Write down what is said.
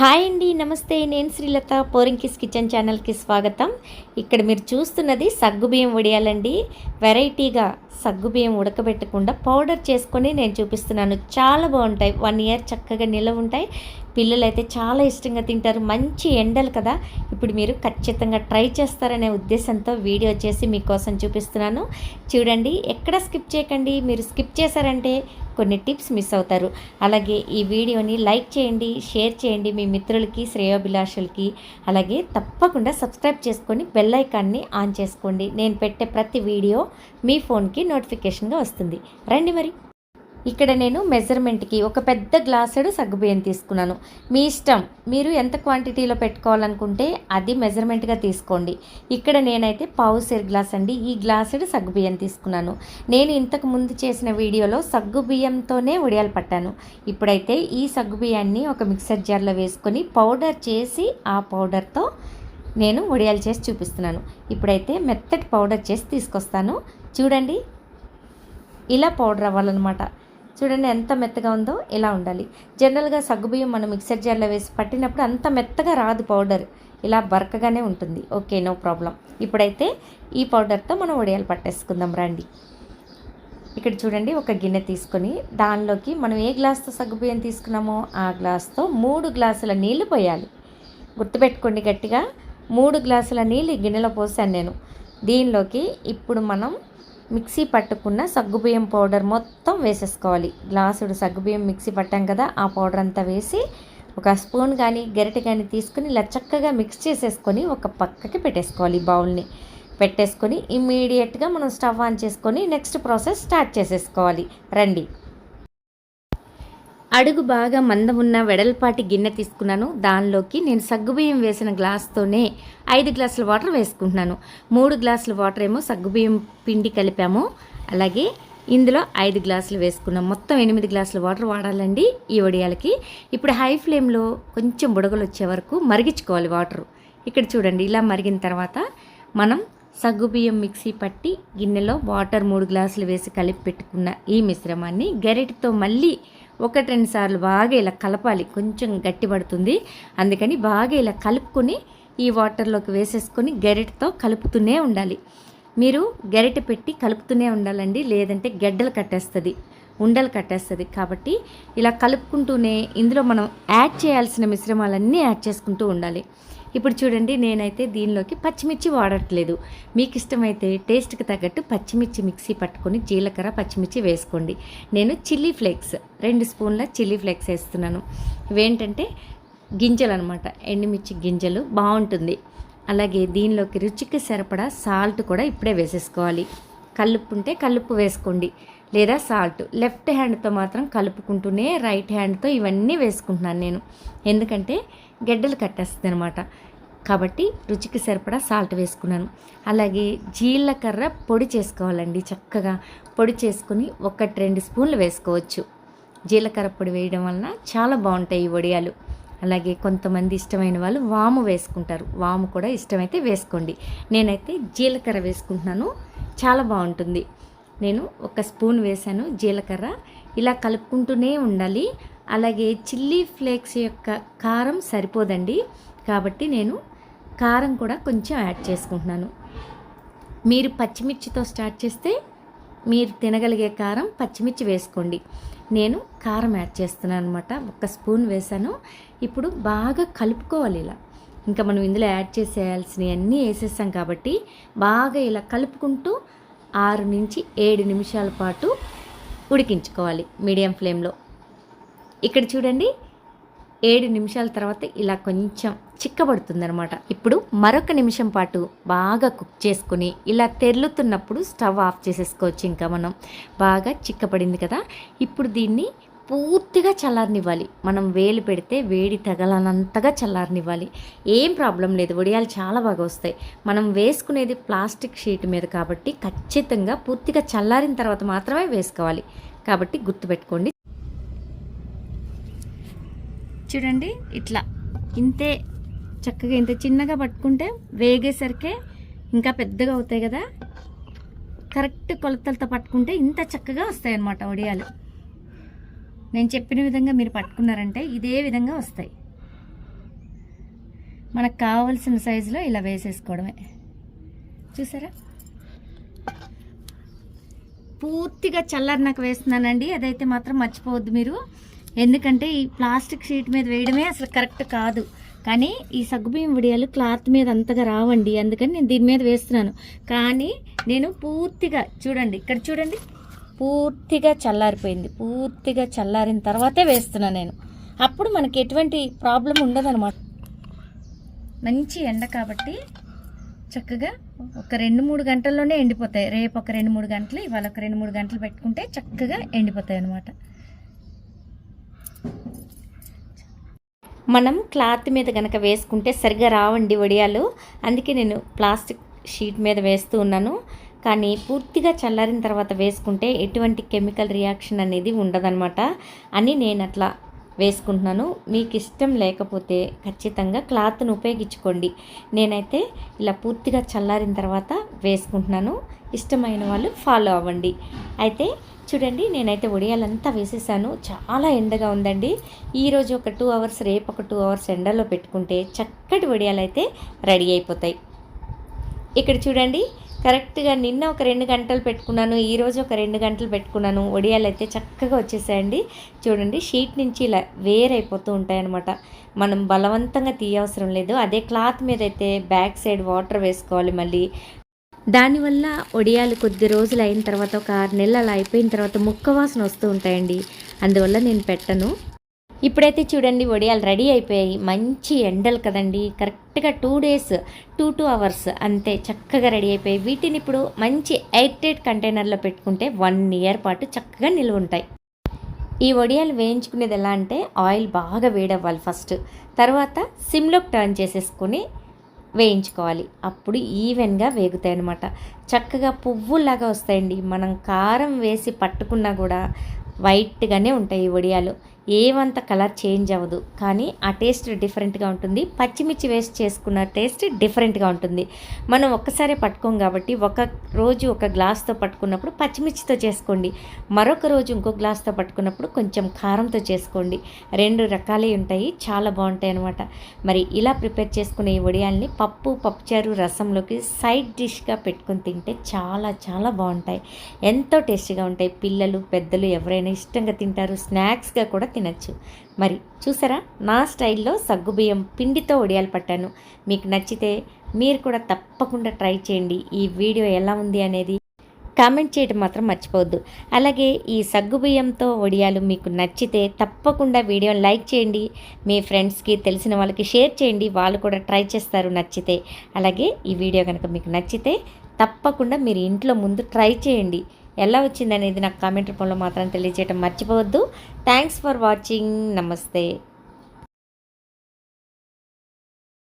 Hi అండి నమస్తే. నేను శ్రీలత పోరింకిస్ కిచెన్ ఛానల్కి స్వాగతం. ఇక్కడ మీరు చూస్తున్నది సగ్గుబియ్యం వడియాలండి. వెరైటీగా సగ్గుబియ్యం ఉడకబెట్టకుండా పౌడర్ చేసుకొని నేను చూపిస్తున్నాను. చాలా బాగుంటాయి. వన్ ఇయర్ చక్కగా నిలవ ఉంటాయి. పిల్లలైతే చాలా ఇష్టంగా తింటారు. మంచి ఎండలు కదా. ఇప్పుడు మీరు ఖచ్చితంగా ట్రై చేస్తారనే ఉద్దేశంతో వీడియో చేసి మీకోసం చూపిస్తున్నాను. చూడండి ఎక్కడ స్కిప్ చేయకండి. మీరు స్కిప్ చేశారంటే కొన్ని టిప్స్ మిస్ అవుతారు. అలాగే ఈ వీడియోని లైక్ చేయండి షేర్ చేయండి మీ మిత్రులకి శ్రేయోభిలాషులకి. అలాగే తప్పకుండా సబ్స్క్రైబ్ చేసుకొని బెల్ ఐకాన్ని ఆన్ చేసుకోండి. నేను పెట్టే ప్రతి వీడియో మీ ఫోన్కి నోటిఫికేషన్గా వస్తుంది. రండి మరి. ఇక్కడ నేను మెజర్మెంట్కి ఒక పెద్ద గ్లాసుడు సగ్గుబియ్యం తీసుకున్నాను. మీ ఇష్టం. మీరు ఎంత క్వాంటిటీలో పెట్టుకోవాలనుకుంటే అది మెజర్మెంట్గా తీసుకోండి. ఇక్కడ నేనైతే పావు సేర్ గ్లాస్ అండి ఈ గ్లాసుడు సగ్గుబియ్యం తీసుకున్నాను. నేను ఇంతకు ముందు చేసిన వీడియోలో సగ్గుబియ్యంతోనే ఉడియాలు పట్టాను. ఇప్పుడైతే ఈ సగ్గుబియ్యాన్ని ఒక మిక్సర్ జార్లో వేసుకొని పౌడర్ చేసి ఆ పౌడర్తో నేను వడియాలు చేసి చూపిస్తున్నాను. ఇప్పుడైతే మెత్తటి పౌడర్ చేసి తీసుకొస్తాను. చూడండి. ఇలా పౌడర్ అవ్వాలన్నమాట. చూడండి ఎంత మెత్తగా ఉందో ఇలా ఉండాలి. జనరల్గా సగ్గుబియ్యం మనం మిక్సర్ జార్లో వేసి పట్టినప్పుడు అంత మెత్తగా రాదు పౌడర్. ఇలా బరకగానే ఉంటుంది. Okay no problem. ఇప్పుడైతే ఈ పౌడర్తో మనం వడియాలు పట్టేసుకుందాం రండి. ఇక్కడ చూడండి ఒక గిన్నె తీసుకొని దానిలోకి మనం ఏ గ్లాస్తో సగ్గుబియ్యం తీసుకున్నామో ఆ గ్లాస్తో మూడు గ్లాసుల నీళ్ళు పోయాలి. గుర్తుపెట్టుకోండి గట్టిగా మూడు గ్లాసుల నీళ్ళు ఈ గిన్నెలో పోసాను నేను. దీనిలోకి ఇప్పుడు మనం మిక్సీ పట్టుకున్న సగ్గుబియ్యం పౌడర్ మొత్తం వేసేసుకోవాలి. గ్లాసుడు సగ్గుబియ్యం మిక్సీ పట్టాం కదా ఆ పౌడర్ అంతా వేసి ఒక స్పూన్ కానీ గరిటె కానీ తీసుకుని ఇలా చక్కగా మిక్స్ చేసేసుకొని ఒక పక్కకి పెట్టేసుకోవాలి బౌల్ని. పెట్టేసుకొని ఇమ్మీడియట్గా మనం స్టవ్ ఆన్ చేసుకొని నెక్స్ట్ ప్రాసెస్ స్టార్ట్ చేసేసుకోవాలి. రండి. అడుగు బాగా మందం ఉన్న వెడల్పాటి గిన్నె తీసుకున్నాను. దానిలోకి నేను సగ్గుబియ్యం వేసిన గ్లాస్తోనే ఐదు గ్లాసుల వాటర్ వేసుకుంటున్నాను. మూడు గ్లాసుల వాటర్ ఏమో సగ్గుబియ్యం పిండి కలిపాము. అలాగే ఇందులో ఐదు గ్లాసులు వేసుకున్నాం. మొత్తం ఎనిమిది గ్లాసుల వాటర్ వాడాలండి ఈ వడియాలకి. ఇప్పుడు హై ఫ్లేమ్లో కొంచెం బుడగలు వచ్చే వరకు మరిగించుకోవాలి వాటర్. ఇక్కడ చూడండి ఇలా మరిగిన తర్వాత మనం సగ్గుబియ్యం మిక్సీ పట్టి గిన్నెలో వాటర్ మూడు గ్లాసులు వేసి కలిపి పెట్టుకున్న ఈ మిశ్రమాన్ని గరిటతో మళ్ళీ ఒకటి రెండు సార్లు బాగా ఇలా కలపాలి. కొంచెం గట్టిపడుతుంది అందుకని బాగా ఇలా కలుపుకొని ఈ వాటర్లోకి వేసేసుకొని గరిటతో కలుపుతూనే ఉండాలి. మీరు గరిట పెట్టి కలుపుతూనే ఉండాలండి. లేదంటే గడ్డలు కట్టేస్తుంది ఉండలు కట్టేస్తుంది. కాబట్టి ఇలా కలుపుకుంటూనే ఇందులో మనం యాడ్ చేయాల్సిన మిశ్రమాలన్నీ యాడ్ చేసుకుంటూ ఉండాలి. ఇప్పుడు చూడండి నేనైతే దీనిలోకి పచ్చిమిర్చి వాడట్లేదు. మీకు ఇష్టమైతే టేస్ట్కి తగ్గట్టు పచ్చిమిర్చి మిక్సీ పట్టుకొని జీలకర్ర పచ్చిమిర్చి వేసుకోండి. నేను చిల్లీ ఫ్లేక్స్ రెండు స్పూన్ల చిల్లీ ఫ్లేక్స్ వేస్తున్నాను. ఇవేంటంటే గింజలు అనమాట ఎండుమిర్చి గింజలు బాగుంటుంది. అలాగే దీనిలోకి రుచికి సరిపడా సాల్ట్ కూడా ఇప్పుడే వేసేసుకోవాలి. కల్లుప్పు ఉంటే కల్లుప్పు వేసుకోండి. లేదా సాల్ట్ లెఫ్ట్ హ్యాండ్తో మాత్రం కలుపుకుంటూనే రైట్ హ్యాండ్తో ఇవన్నీ వేసుకుంటున్నాను నేను. ఎందుకంటే గెడ్డలు కట్టేస్తుంది అనమాట కాబట్టి రుచికి సరిపడా సాల్ట్ వేసుకున్నాను. అలాగే జీలకర్ర పొడి చేసుకోవాలండి చక్కగా. పొడి చేసుకుని ఒకటి రెండు స్పూన్లు వేసుకోవచ్చు. జీలకర్ర పొడి వేయడం వలన చాలా బాగుంటాయి ఈ వడియాలు. అలాగే కొంతమంది ఇష్టమైన వాళ్ళు వాము వేసుకుంటారు. వాము కూడా ఇష్టమైతే వేసుకోండి. నేనైతే జీలకర్ర వేసుకుంటున్నాను. చాలా బాగుంటుంది. నేను ఒక స్పూన్ వేసాను జీలకర్ర. ఇలా కలుపుకుంటూనే ఉండాలి. అలాగే చిల్లీ ఫ్లేక్స్ యొక్క కారం సరిపోదండి. కాబట్టి నేను కారం కూడా కొంచెం యాడ్ చేసుకుంటున్నాను. మీరు పచ్చిమిర్చితో స్టార్ట్ చేస్తే మీరు తినగలిగే కారం పచ్చిమిర్చి వేసుకోండి. నేను కారం యాడ్ చేస్తున్నాను అనమాట ఒక స్పూన్ వేసాను ఇప్పుడు బాగా కలుపుకోవాలి ఇలా. ఇంకా మనం ఇందులో యాడ్ చేసేయాల్సినవి అన్నీ వేసేసాం కాబట్టి బాగా ఇలా కలుపుకుంటూ ఆరు నుంచి ఏడు నిమిషాల పాటు ఉడికించుకోవాలి మీడియం ఫ్లేమ్లో. ఇక్కడ చూడండి ఏడు నిమిషాల తర్వాత ఇలా కొంచెం చిక్కబడుతుందనమాట ఇప్పుడు మరొక నిమిషం పాటు బాగా కుక్ చేసుకుని ఇలా తెరులుతున్నప్పుడు స్టవ్ ఆఫ్ చేసేసుకోవచ్చు. ఇంకా మనం బాగా చిక్కపడింది కదా ఇప్పుడు దీన్ని పూర్తిగా చల్లారనివ్వాలి. మనం వేలు పెడితే వేడి తగలనంతగా చల్లారనివ్వాలి. ఏం ప్రాబ్లం లేదు. వడియాలు చాలా బాగా వస్తాయి. మనం వేసుకునేది ప్లాస్టిక్ షీట్ మీద కాబట్టి ఖచ్చితంగా పూర్తిగా చల్లారిన తర్వాత మాత్రమే వేసుకోవాలి. కాబట్టి గుర్తుపెట్టుకోండి. చూడండి ఇట్లా. ఇంతే చక్కగా ఇంత చిన్నగా పట్టుకుంటే వేగేసరికే ఇంకా పెద్దగా అవుతాయి కదా. కరెక్ట్ కొలతలతో పట్టుకుంటే ఇంత చక్కగా వస్తాయి అన్నమాట వడియాలు. నేను చెప్పిన విధంగా మీరు పట్టుకున్నారంటే ఇదే విధంగా వస్తాయి. మనకు కావాల్సిన సైజులో ఇలా వేసేసుకోవడమే. చూసారా? పూర్తిగా చల్లారినాక వేస్తున్నానండి. అదైతే మాత్రం మర్చిపోవద్దు మీరు. ఎందుకంటే ఈ ప్లాస్టిక్ షీట్ మీద వేయడమే అసలు కరెక్ట్ కాదు. కానీ ఈ సగ్గుబియ్యం వడియాలు క్లాత్ మీద అంతగా రావండి. అందుకని నేను దీని మీద వేస్తున్నాను. కానీ నేను పూర్తిగా చూడండి. ఇక్కడ చూడండి. పూర్తిగా చల్లారిపోయింది. పూర్తిగా చల్లారిన తర్వాతే వేస్తున్నాను నేను. అప్పుడు మనకి ఎటువంటి ప్రాబ్లం ఉండదన్నమాట. మంచి ఎండ కాబట్టి చక్కగా ఒక రెండు మూడు గంటల్లోనే ఎండిపోతాయి. రేపు ఒక రెండు మూడు గంటలు ఇవాళ ఒక రెండు మూడు గంటలు పెట్టుకుంటే చక్కగా ఎండిపోతాయి అన్నమాట. మనం క్లాత్ మీద కనుక వేసుకుంటే సరిగ్గా రావండి వడియాలు. అందుకే నేను ప్లాస్టిక్ షీట్ మీద వేస్తూ ఉన్నాను. కానీ పూర్తిగా చల్లారిన తర్వాత వేసుకుంటే ఎటువంటి కెమికల్ రియాక్షన్ అనేది ఉండదన్నమాట. అని నేను అట్లా వేసుకుంటున్నాను. మీకు ఇష్టం లేకపోతే ఖచ్చితంగా క్లాత్ను ఉపయోగించుకోండి. నేనైతే ఇలా పూర్తిగా చల్లారిన తర్వాత వేసుకుంటున్నాను. ఇష్టమైన వాళ్ళు ఫాలో అవ్వండి. అయితే చూడండి నేనైతే వడియాలంతా వేసేసాను. చాలా ఎండగా ఉందండి. ఈరోజు ఒక టూ అవర్స్ రేపు ఒక టూ అవర్స్ ఎండలో పెట్టుకుంటే చక్కటి వడియాలైతే అయితే రెడీ అయిపోతాయి. ఇక్కడ చూడండి కరెక్ట్గా నిన్న ఒక రెండు గంటలు పెట్టుకున్నాను ఈరోజు ఒక రెండు గంటలు పెట్టుకున్నాను. వడియాలు అయితే చక్కగా వచ్చేసాయండి. చూడండి షీట్ నుంచి ఇలా వేరైపోతూ ఉంటాయన్నమాట. మనం బలవంతంగా తీయవసరం లేదు. అదే క్లాత్ మీద అయితే బ్యాక్ సైడ్ వాటర్ వేసుకోవాలి మళ్ళీ. దానివల్ల వడియాలు కొద్ది రోజులు అయిన తర్వాత ఒక ఆరు నెలలు అలా అయిపోయిన తర్వాత ముక్క వాసన వస్తూ ఉంటాయండి. అందువల్ల నేను పెట్టను. ఇప్పుడైతే చూడండి వడియాలు రెడీ అయిపోయాయి. మంచి ఎండలు కదండి. కరెక్ట్గా two days two two hours అంతే చక్కగా రెడీ అయిపోయాయి. వీటిని ఇప్పుడు మంచి ఎయిట్ టైట్ కంటైనర్లో పెట్టుకుంటే వన్ ఇయర్ పాటు చక్కగా నిల్వ ఉంటాయి. ఈ వడియాలు వేయించుకునేది ఎలా అంటే ఆయిల్ బాగా వేడవ్వాలి ఫస్ట్. తర్వాత సిమ్లోకి టర్న్ చేసేసుకొని వేయించుకోవాలి. అప్పుడు ఈవెన్గా వేగుతాయి అన్నమాట. చక్కగా పువ్వులాగా వస్తాయండి. మనం కారం వేసి పట్టుకున్నా కూడా వైట్గానే ఉంటాయి ఈ వడియాలు ఏమంత కలర్ చేంజ్ అవ్వదు. కానీ ఆ టేస్ట్ డిఫరెంట్గా ఉంటుంది. పచ్చిమిర్చి వేస్ట్ చేసుకున్న టేస్ట్ డిఫరెంట్గా ఉంటుంది. మనం ఒక్కసారి పట్టుకోం కాబట్టి ఒక రోజు ఒక గ్లాస్తో పట్టుకున్నప్పుడు పచ్చిమిర్చితో చేసుకోండి. మరొక రోజు ఇంకో గ్లాస్తో పట్టుకున్నప్పుడు కొంచెం కారంతో చేసుకోండి. రెండు రకాలే ఉంటాయి. చాలా బాగుంటాయి అనమాట మరి ఇలా ప్రిపేర్ చేసుకునే ఈ వడియాల్ని పప్పు పప్పుచారు రసంలోకి సైడ్ డిష్గా పెట్టుకొని తింటే చాలా చాలా బాగుంటాయి. ఎంతో టేస్టీగా ఉంటాయి. పిల్లలు పెద్దలు ఎవరైనా ఇష్టంగా తింటారు. స్నాక్స్గా కూడా తినచ్చు. మరి చూసారా? నా స్టైల్లో సగ్గుబియ్యం పిండితో వడియాలు పట్టాను. మీకు నచ్చితే మీరు కూడా తప్పకుండా ట్రై చేయండి. ఈ వీడియో ఎలా ఉంది అనేది కామెంట్ చేయడం మాత్రం మర్చిపోవద్దు. అలాగే ఈ సగ్గుబియ్యంతో వడియాలు మీకు నచ్చితే తప్పకుండా వీడియోని లైక్ చేయండి. మీ ఫ్రెండ్స్కి తెలిసిన వాళ్ళకి షేర్ చేయండి. వాళ్ళు కూడా ట్రై చేస్తారు నచ్చితే. అలాగే ఈ వీడియో కనుక మీకు నచ్చితే తప్పకుండా మీరు ఇంట్లో ముందు ట్రై చేయండి. ఎలా వచ్చిందనేది నాకు కామెంట్ రూపంలో మాత్రం తెలియజేయడం మర్చిపోవద్దు. థ్యాంక్స్ ఫర్ వాచింగ్ నమస్తే